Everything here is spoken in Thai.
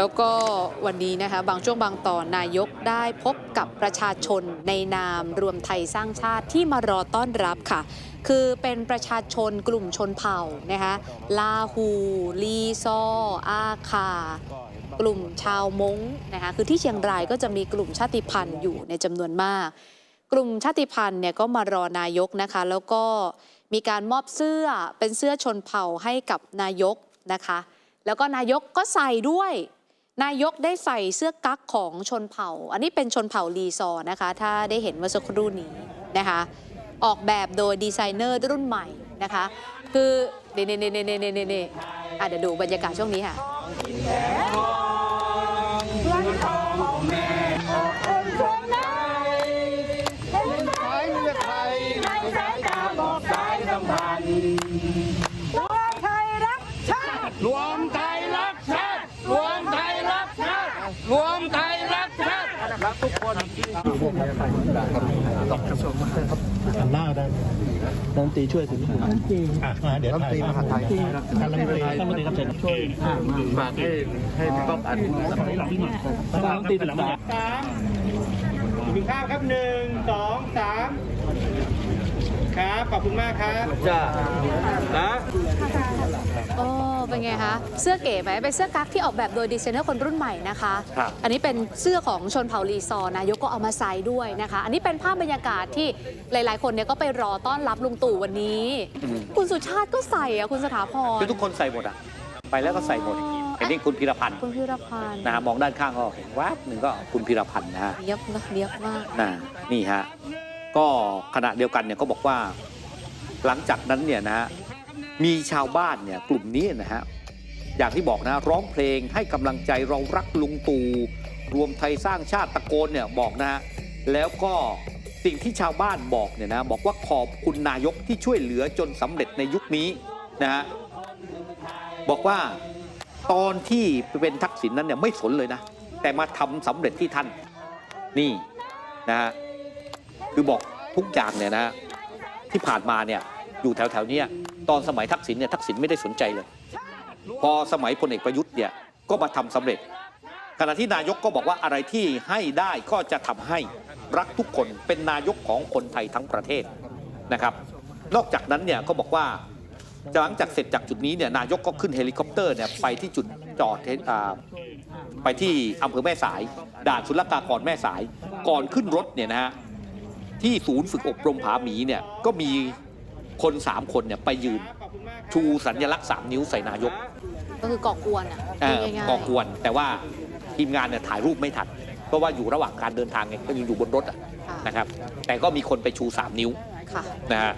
แล้วก็วันนี้นะคะบางช่วงบางตอนนายกได้พบกับประชาชนในนามรวมไทยสร้างชาติที่มารอต้อนรับค่ะ คือเป็นประชาชนกลุ่มชนเผ่านะคะลาหูลีซอ อาคา กลุ่มชาวมง้งนะคะคือที่เชียงรายก็จะมีกลุ่มชาติพันธุ์อยู่ในจำนวนมาก กลุ่มชาติพันธุ์เนี่ยก็มารอนายกนะคะ แล้วก็มีการมอบเสื้อเป็นเสื้อชนเผ่าให้กับนายกนะคะ แล้วก็นายกก็ใส่ด้วย นายกได้ใส่เสื้อกั๊กของชนเผ่า อันนี้เป็นชนเผ่าลีซอร์นะคะ ถ้าได้เห็นเมื่อสักครู่นี้นะคะ ออกแบบโดยดีไซเนอร์รุ่นใหม่นะคะ คือเน่เน่เน่เน่เน่เน่เน่อะเดี๋ยวดูบรรยากาศช่วงนี้ค่ะไทย รักทุกคนหันหน้าได้รัฐมนตรีช่วยถึงรัฐมนตรีอะเดี๋ยวดนตรีมหาไทยท่านรัฐมนตรีท่านรัฐมนตรีครับเชิญช่วยฝากให้ให้พี่ป๊อปอัดท่านรัฐมนตรีหน่อยท่านรัฐมนตรีเป็นหลังมาสามกินข้าวครับหนึ่งสองสาม ขอบคุณมากครับจ้านะโอ้เป็นไงคะ เสื้อเก๋ไหมเป็นเสื้อกั๊กที่ออกแบบโดยดีไซเนอร์คนรุ่นใหม่นะคะ อันนี้เป็นเสื้อของชนเผ่าลีซอร์นายกก็เอามาใส่ด้วยนะคะ อันนี้เป็นภาพบรรยากาศที่หลาย ๆ คนเนี่ยก็ไปรอต้อนรับลุงตู่วันนี้ คุณสุชาติก็ใส่อะคุณสถาพรคือทุกคนใส่หมดอะไปแล้วก็ใส่หมดเห็นนี่คุณพีรพันธ์คุณพิรพันธ์นะฮะมองด้านข้างก็เห็นแวบหนึ่งก็คุณพีรพันธ์นะฮะเรียบนะเรียบมากนะนี่ฮะ ก็ขณะเดียวกันเนี่ยก็บอกว่า หลังจากนั้นเนี่ยนะฮะมีชาวบ้านเนี่ยกลุ่มนี้นะฮะอย่างที่บอกนะร้องเพลงให้กำลังใจเรารักลุงตู่รวมไทยสร้างชาติตะโกนเนี่ยบอกนะฮะแล้วก็สิ่งที่ชาวบ้านบอกเนี่ยนะบอกว่าขอบคุณนายกที่ช่วยเหลือจนสำเร็จในยุคนี้นะฮะบอกว่าตอนที่เป็นทักษิณนั้นเนี่ยไม่สนเลยนะ แต่มาทำสำเร็จที่ท่านนี่นะฮะ คือบอกทุกอย่างเนี่ยนะที่ผ่านมาเนี่ยอยู่แถวแถวๆนี้ตอนสมัยทักษิณเนี่ยทักษิณไม่ได้สนใจเลย พอสมัยพลเอกประยุทธ์เนี่ยก็มาทำสำเร็จ ขณะที่นายกก็บอกว่าอะไรที่ให้ได้ก็จะทำให้รักทุกคนเป็นนายกของคนไทยทั้งประเทศนะครับ นอกจากนั้นเนี่ยก็บอกว่าหลังจากเสร็จจากจุดนี้เนี่ยนายกก็ขึ้นเฮลิคอปเตอร์เนี่ยไปที่จุดจอดไปที่อำเภอแม่สาย ด่านศุลกากรแม่สาย ก่อนขึ้นรถเนี่ยนะฮะ ที่ศูนย์ฝึกอบรมผาหมีเนี่ยก็มีคนสามคนเนี่ยไปยืนชูสัญลักษณ์สามนิ้วใส่นายก ก็คือก่อกวนอะเอ่อพูดง่ายๆก่อกวน แต่ว่าทีมงานเนี่ยถ่ายรูปไม่ทันเพราะว่าอยู่ระหว่างการเดินทางไงก็ยังอยู่บนรถอะค่ะนะครับ แต่ก็มีคนไปชู 3 นิ้วค่ะนะฮะ